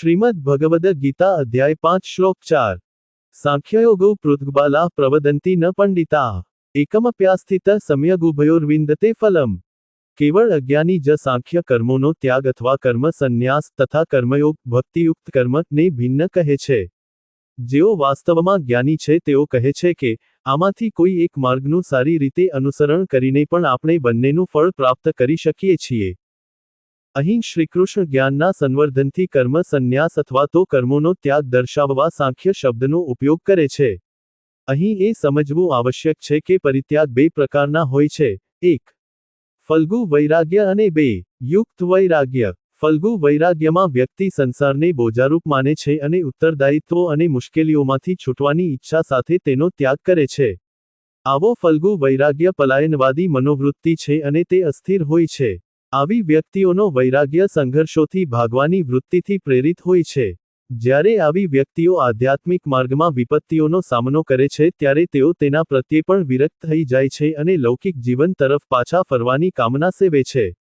શ્રીમદ ભગવદ ગીતા અધ્યાય પાંચ શ્લોક ચાર. સાંખ્યયોગો પૃથ્ગબાલા પ્રવદંતી ન પંડિતા. એકમપ્યાસ્થિત સમ્યગુભયોર્વિંદતે ફલમ. કેવળ અજ્ઞાની જ સાંખ્ય કર્મોનો ત્યાગ અથવા કર્મ સંન્યાસ તથા કર્મયોગ ભક્તિયુક્ત કર્મ ને ભિન્ન કહે છે. જેઓ વાસ્તવમાં જ્ઞાની છે તેઓ કહે છે કે, આમાંથી કોઈ એક માર્ગનું સારી રીતે અનુસરણ કરીને પણ આપણે બંનેનું ફળ પ્રાપ્ત કરી શકીએ છીએ. અહીં શ્રીકૃષ્ણ જ્ઞાનના સંવર્ધનથી કર્મ સંન્યાસ અથવા તો કર્મોનો ત્યાગ દર્શાવવા સાંખ્ય શબ્દનો ઉપયોગ કરે છે. અહીં એ સમજવું આવશ્યક છે કે પરિત્યાગ બે પ્રકારના હોય છે. એક, ફલ્ગુ વૈરાગ્ય અને બે, યુક્ત વૈરાગ્ય. ફલ્ગુ વૈરાગ્યમાં વ્યક્તિ સંસારને બોજારૂપ માને છે અને ઉત્તરદાયિત્વો અને મુશ્કેલીઓમાંથી છૂટવાની ઈચ્છા સાથે તેનો ત્યાગ કરે છે. આવો ફલ્ગુ વૈરાગ્ય પલાયનવાદી મનોવૃત્તિ છે અને તે અસ્થિર હોય છે. આવી વ્યક્તિઓનો વૈરાગ્ય સંઘર્ષોથી ભાગવાની વૃત્તિથી પ્રેરિત હોય છે. જ્યારે આવી વ્યક્તિઓ આધ્યાત્મિક માર્ગમાં વિપત્તિઓનો સામનો કરે છે, ત્યારે તેઓ તેના પ્રત્યે પણ વિરક્ત થઈ જાય છે અને લૌકિક જીવન તરફ પાછા ફરવાની કામના સેવે છે.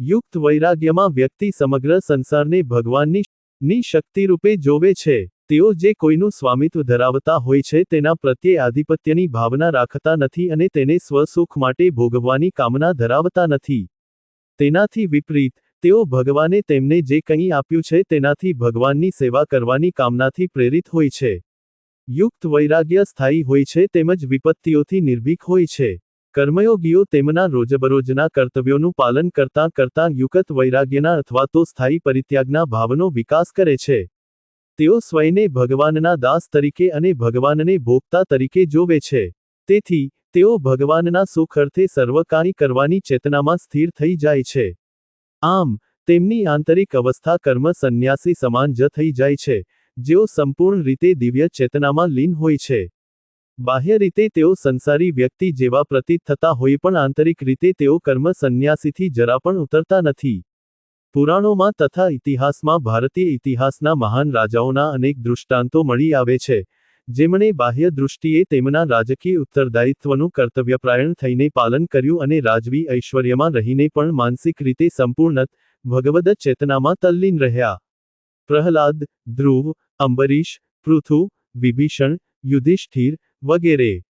યુક્ત વૈરાગ્યમાં વ્યક્તિ સમગ્ર સંસારને ભગવાનની ની જોવે છે. તેઓ જે કોઈનું સ્વામિત્વ ધરાવતા હોય છે, તેના પ્રત્યે આધિપત્યની ભાવના રાખતા નથી અને તેને સ્વસુખ માટે ભોગવવાની કામના ધરાવતા નથી. તેનાથી વિપરીત, તેઓ ભગવાને તેમને જે કંઈ આપ્યું છે તેનાથી ભગવાનની સેવા કરવાની કામનાથી પ્રેરિત હોય છે. યુક્ત વૈરાગ્ય સ્થાયી હોય છે તેમજ વિપત્તિઓથી નિર્ભીક હોય છે. કર્મયોગીઓ તેમના રોજબરોજના કર્તવ્યોનું પાલન કરતાં કરતાં યુકત વૈરાગ્યના અથવા તો સ્થાયી પરિત્યાગના ભાવનો વિકાસ કરે છે. તેઓ સ્વયને ભગવાનના દાસ તરીકે અને ભગવાનને ભોગતા તરીકે જોવે છે. તેથી તેઓ ભગવાનના સુખ અર્થે સર્વકાણી કરવાની ચેતનામાં સ્થિર થઈ જાય છે. આમ, તેમની આંતરિક અવસ્થા કર્મ સંન્યાસી સમાન જ થઈ જાય છે, જેઓ સંપૂર્ણ રીતે દિવ્ય ચેતનામાં લીન હોય છે. બાહ્ય રીતે તેઓ સંસારી વ્યક્તિ જેવા પ્રતીત થતા હોય પણ આંતરિક રીતે તેઓ કર્મ સંન્યાસીથી જરા પણ ઉતરતા નથી. પુરાણોમાં તથા ઇતિહાસમાં ભારતીય ઇતિહાસના મહાન રાજાઓના અનેક દૃષ્ટાંતો મળી આવે છે જેમણે બાહ્ય દૃષ્ટિએ તેમના રાજકીય ઉત્તરદાયિત્વનું કર્તવ્યપ્રાયણ થઈને પાલન કર્યું અને રાજવી ઐશ્વર્યમાં રહીને પણ માનસિક રીતે સંપૂર્ણ ભગવદ ચેતનામાં તલ્લીન રહ્યા. પ્રહલાદ, ધ્રુવ, અંબરીશ, પૃથુ, વિભીષણ, યુધિષ્ઠિર વગેરે.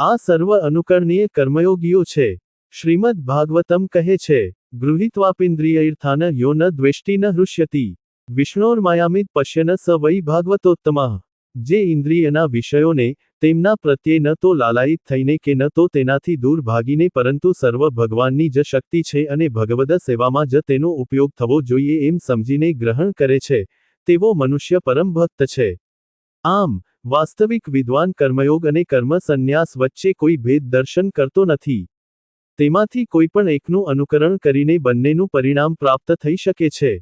આ સર્વ અનુકરણીય કર્મયોગીઓ છે. શ્રીમદ ભાગવતમ કહે છે, ગૃહિત્વાપિન્દ્રિયર્થાન યો ન દ્વેષ્ટિ ન હૃષ્યતિ. વિષ્ણોર્માયામિત પશ્યન સ વૈ ભાગવતોત્તમઃ. જે ઇન્દ્રિયના વિષયોને તેમના પ્રત્યે ન તો લાલાયિત થઈને કે ન તો તેનાથી દૂર ભાગીને પરંતુ સર્વ ભગવાનની જ શક્તિ છે અને ભગવદ સેવામાં જ તેનો ઉપયોગ થવો જોઈએ એમ સમજીને ગ્રહણ કરે છે, તેવો મનુષ્ય પરમ ભક્ત છે. આમ, વાસ્તવિક વિદ્વાન કર્મયોગ અને કર્મ સંન્યાસ વચ્ચે કોઈ ભેદ દર્શન કરતો નથી. તેમાંથી કોઈ પણ એકનું અનુકરણ કરીને બંનેનું પરિણામ પ્રાપ્ત થઈ શકે છે.